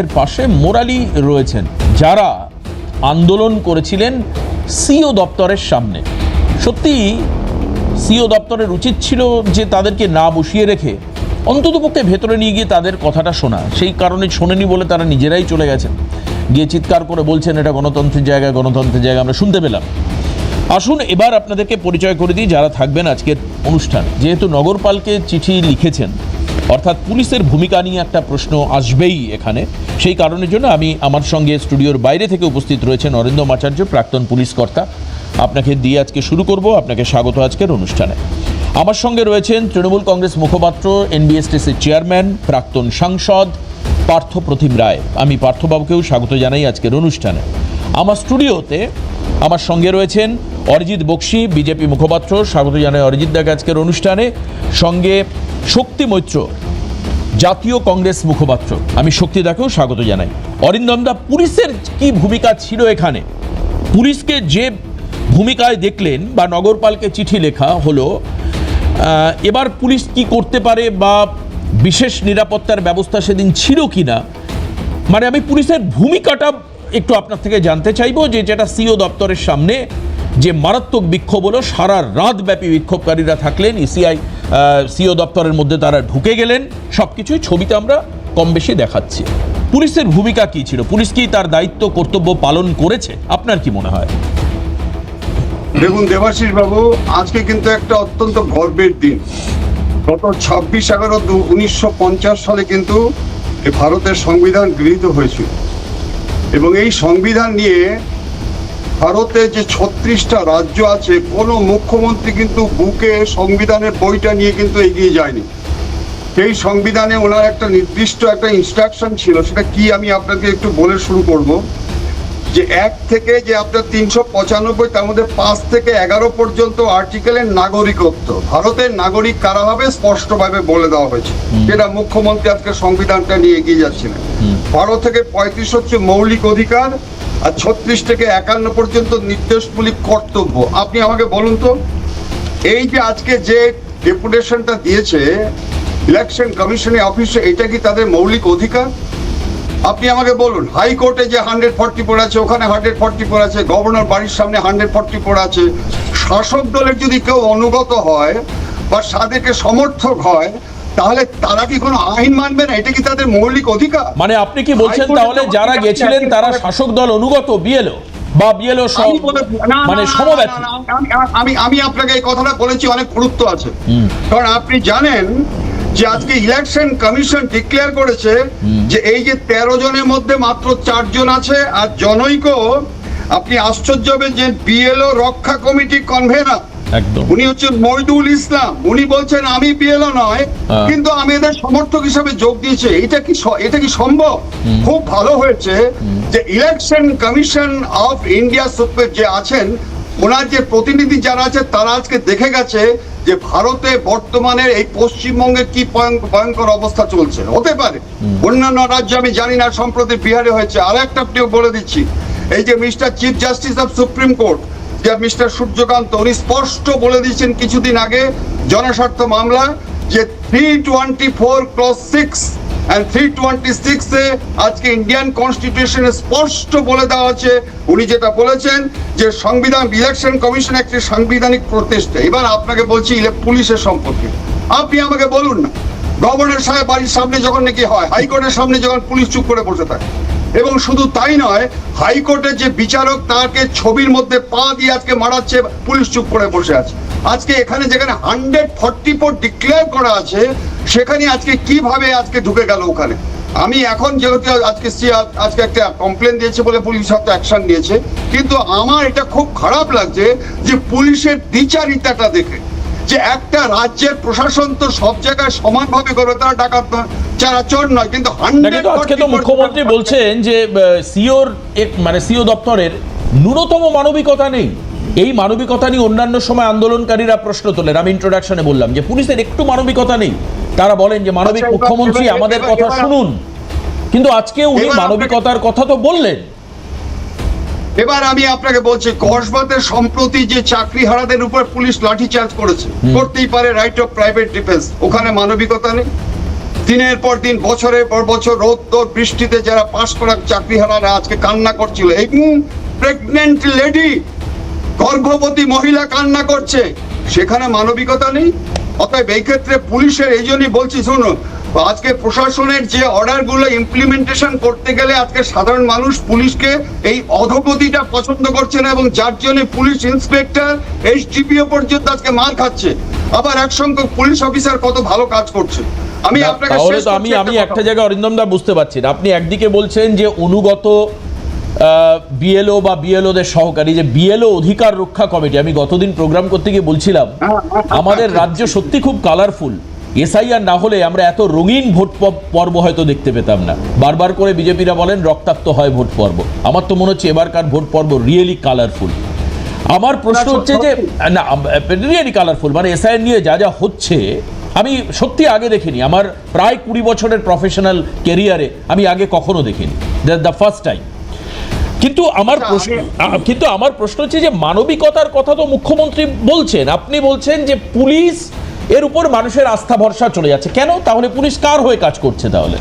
এর পাশে মোরালি রয়েছেন, যারা আন্দোলন করেছিলেন সিও দপ্তরের সামনে। সত্যি, সিও দপ্তরের উচিত ছিল যে তাদেরকে না বসিয়ে রেখে অন্ততপক্ষে ভেতরে নিয়ে গিয়ে তাদের কথাটা শোনা। সেই কারণে শোনেনি বলে তারা নিজেরাই চলে গেছেন। গিয়ে চিৎকার করে বলছেন, এটা গণতন্ত্রের জায়গা গণতন্ত্রের জায়গা, আমরা শুনতে পেলাম। আসুন, এবার আপনাদেরকে পরিচয় করে দিই যারা থাকবেন আজকের অনুষ্ঠান। যেহেতু নগরপালকে চিঠি লিখেছেন অর্থাৎ পুলিশের ভূমিকা নিয়ে একটা প্রশ্ন আসবেই এখানে। সেই কারণের জন্য আমি আমার সঙ্গে স্টুডিওর বাইরে থেকে উপস্থিত রয়েছেন অরিন্দম আচার্য, প্রাক্তন পুলিশ কর্তা। আপনাকে দিয়ে আজকে শুরু করব, আপনাকে স্বাগত আজকের অনুষ্ঠানে। আমার সঙ্গে রয়েছেন তৃণমূল কংগ্রেস মুখপাত্র, এনবিএসটিসির চেয়ারম্যান, প্রাক্তন সাংসদ পার্থ প্রতিম রায়। আমি পার্থবাবুকেও স্বাগত জানাই আজকের অনুষ্ঠানে। আমার স্টুডিওতে আমার সঙ্গে রয়েছেন অরিজিৎ বক্সি, বিজেপি মুখপাত্র। স্বাগত জানাই অরিজিৎ দাকে আজকের অনুষ্ঠানে। সঙ্গে শক্তি মৈত্র, জাতীয় কংগ্রেস মুখপাত্র। আমি শক্তিদাকেও স্বাগত জানাই। অরিন্দমদা, পুলিশের কি ভূমিকা ছিল এখানে? পুলিশকে যে ভূমিকায় দেখলেন বা নগরপালকে চিঠি লেখা হলো এবার পুলিশ কি করতে পারে বা বিশেষ নিরাপত্তার ব্যবস্থা সেদিন ছিল কি না মানে আমি পুলিশের ভূমিকাটা একটু আপনার থেকে জানতে চাইব যে যেটা সিও দপ্তরের সামনে যে মারাত্মক বিক্ষোভ হলো, সারা রাত ব্যাপী বিক্ষোভকারীরা থাকলেন ইসিআই সিও দপ্তরের মধ্যে তারা ঢুকে গেলেন। সব কিছুই ছবিতে আমরা কম বেশি দেখাচ্ছি। পুলিশের ভূমিকা কি ছিল? পুলিশ কি তার দায়িত্ব, কর্তব্য পালন করেছে? আপনার কি মনে হয়? দেখুন দেবাশিস বাবু আজকে কিন্তু একটা অত্যন্ত গর্বের দিন। গত ছাব্বিশ এগারো উনিশশো সালে কিন্তু ভারতের সংবিধান গৃহীত হয়েছিল। এবং এই সংবিধান নিয়ে ভারতে যে ছত্রিশটা রাজ্য আছে কোনো মুখ্যমন্ত্রী কিন্তু বুকে সংবিধানের বইটা নিয়ে কিন্তু এগিয়ে যায়নি। সেই সংবিধানে ওনার একটা নির্দিষ্ট একটা ইনস্ট্রাকশন ছিল সেটা কি আমি আপনাকে একটু বলে শুরু করব যে এক থেকে যে আপনার তিনশো পঁচানব্বই তার মধ্যে পাঁচ থেকে এগারো পর্যন্ত আর্টিকেলের নাগরিকত্ব। ভারতের নাগরিক কারা হবে স্পষ্টভাবে বলে দেওয়া হয়েছে। যেটা মুখ্যমন্ত্রী আজকে সংবিধানটা নিয়ে এগিয়ে যাচ্ছিলেন। বারো থেকে পঁয়ত্রিশ হচ্ছে মৌলিক অধিকার আর ছত্রিশ থেকে একান্ন পর্যন্ত নির্দেশমূলক কর্তব্য। আপনি আমাকে বলুন তো, এই যে আজকে যে ডেপুটেশনটা দিয়েছে, ইলেকশন কমিশনের অফিসে, এটা কি তাদের মৌলিক অধিকার? আপনি আমাকে বলুন, হাইকোর্টে যে হান্ড্রেড ফর্টি ফোর আছে, ওখানে হান্ড্রেড ফর্টি ফোর আছে, গভর্নর বাড়ির সামনে হান্ড্রেড ফর্টি ফোর আছে, শাসক দলের যদি কেউ অনুগত হয় বা তাদেরকে সমর্থক হয় তাহলে তারা কি কোনো আইন মানবে না? এটা কি তাদের মৌলিক অধিকার? মানে আপনি কি বলছেন তাহলে যারা গেছিলেন তারা শাসক দল অনুগত বিএলও? বা বিএলও মানে সমব্যথী। আমি আমি আপনাকে এই কথাটা বলেছি অনেক গুরুত্ব আছে। কারণ আপনি জানেন যে আজকে ইলেকশন কমিশন ডিক্লেয়ার করেছে যে এই যে তেরো জনের মধ্যে মাত্র চারজন আছে আর জনৈক আপনি আশ্চর্য হবেন যে বিএলও রক্ষা কমিটি কনভেনার একদম। উনি হচ্ছেন মইদুল ইসলাম। উনি বলছেন আমি বিএলও নয় হ্যাঁ। কিন্তু আমি এদের সমর্থক হিসাবে যোগ দিয়েছে। এটা কি এটা কি সম্ভব? খুব ভালো হয়েছে যে election commission of India supreme যে আছেন ওনার যে প্রতিনিধি যারা আছে তারা আজকে দেখে গেছে যে ভারতে বর্তমানে এই পশ্চিমবঙ্গে কি ভয়ঙ্ক- ভয়ঙ্কর অবস্থা চলছে। হতে পারে। অন্যান্য রাজ্যে আমি জানি না সম্প্রতি বিহারে হয়েছে। আর একটা বলে দিচ্ছি। এই যে mister chief justice of supreme court যে মিস্টার সূর্যকান্ত, উনি স্পষ্ট বলে দিয়েছেন কিছুদিন আগে জনস্বার্থ মামলা যে three twenty four clause six আজকে ইন্ডিয়ান কনস্টিটিউশনে স্পষ্ট বলে দেওয়া আছে। উনি যেটা বলেছেন যে সংবিধান ইলেকশন কমিশন একটি সাংবিধানিক প্রতিষ্ঠা। এবার আপনাকে বলছি পুলিশের সম্পর্কে। আপনি আমাকে বলুন না। গভর্নর সাহেব বাড়ির সামনে যখন নাকি হয়, হাইকোর্টের সামনে যখন পুলিশ চুপ করে বসে থাকে এবং শুধু তাই নয়, হাইকোর্টের যে বিচারক তাকে ছবির মধ্যে পা দিয়ে আজকে মারাচ্ছে, পুলিশ চুপ করে বসে আছে। আজকে এখানে যেখানে হান্ড্রেড ফর্টি ফোর ডিক্লেয়ার করা আছে, সেখানে আজকে কীভাবে আজকে ঢুকে গেল ওখানে? আমি এখন যেহেতু আজকে আজকে একটা কমপ্লেন দিয়েছে বলে পুলিশ হয়তো অ্যাকশন নিয়েছে, কিন্তু আমার এটা খুব খারাপ লাগছে যে পুলিশের দ্বিচারিতাটা দেখে। যে একটা রাজ্যের প্রশাসন তো সব জায়গায় সমানভাবে করবে তারা ডাকাত নয় যারা চোর নয় কিন্তু আজকে তো মুখ্যমন্ত্রী বলছেন যে সিওর মানে সিও দপ্তরের ন্যূনতম মানবিকতা নেই। এই মানবিকতা নিয়ে অন্যান্য সময় আন্দোলনকারীরা প্রশ্ন তোলেন। আমি ইন্ট্রোডাকশনে বললাম যে পুলিশের একটু মানবিকতা নেই। তারা বলেন যে মানবিক আচ্ছা, মুখ্যমন্ত্রী আমাদের কথা শুনুন। কিন্তু আজকে উনি মানবিকতার কথা তো বললেন। এবার আমি আপনাকে বলছি কসবাতের সম্প্রতি যে চাকরি হারাদের উপর পুলিশ লাঠি চার্জ করেছে করতেই পারে রাইট অফ প্রাইভেট ডিফেন্স ওখানে মানবিকতা নেই। দিনের পর দিন বছরের পর বছর রোদ তোর বৃষ্টিতে যারা পাশ করা চাকরিহারারা আজকে কান্না করছিল। এবং প্রেগনেন্ট লেডি গর্ভবতী মহিলা কান্না করছে। সেখানে মানবিকতা নেই। অতএব এই ক্ষেত্রে পুলিশের এই জন্যই বলছি শুনুন আজকে প্রশাসনের যে অর্ডারগুলো ইমপ্লিমেন্টেশন করতে গেলে আজকে সাধারণ মানুষ পুলিশকে এই অধপতিটা পছন্দ করছে না এবং যার জন্য পুলিশ ইন্সপেক্টর এইচডিপিও পর্যন্ত আজকে মার খাচ্ছে আবার এক সংখ্যক পুলিশ অফিসার কত ভালো কাজ করছে আমি আপনাকে আমি আমি একটা জায়গায় অরিন্দম দা বুঝতে পারছি না। আপনি একদিকে বলছেন যে অনুগত বিএলও বা বিএলওদের সহকারী যে বিএলও অধিকার রক্ষা কমিটি আমি গতদিন প্রোগ্রাম করতে গিয়ে বলছিলাম হ্যাঁ, হ্যাঁ, আমাদের হ্যাঁ। রাজ্য সত্যি খুব কালারফুল এসআইআর না হলে আমরা এত রঙিন ভোট পর্ব হয়তো দেখতে পেতাম না। বারবার করে বিজেপিরা বলেন রক্তাক্ত হয় ভোট পর্ব। আমার তো মনে হচ্ছে এবারকার ভোট পর্ব রিয়েলি কালারফুল আমার প্রশ্ন হচ্ছে যে না রিয়েলি কালারফুল মানে এসআইআর নিয়ে যা যা হচ্ছে আমি সত্যি আগে দেখিনি। আমার প্রায় কুড়ি বছরের প্রফেশনাল কেরিয়ারে আমি আগে কখনো দেখিনি। দ্যাট দ্য ফার্স্ট টাইম কিন্তু আমার প্রশ্ন কিন্তু আমার প্রশ্ন হচ্ছে যে মানবিকতার কথা তো মুখ্যমন্ত্রী বলছেন। আপনি বলছেন যে পুলিশ এর উপর মানুষের আস্থা ভরসা চলে যাচ্ছে। কেন? তাহলে পুলিশ কার হয়ে কাজ করছে তাহলে?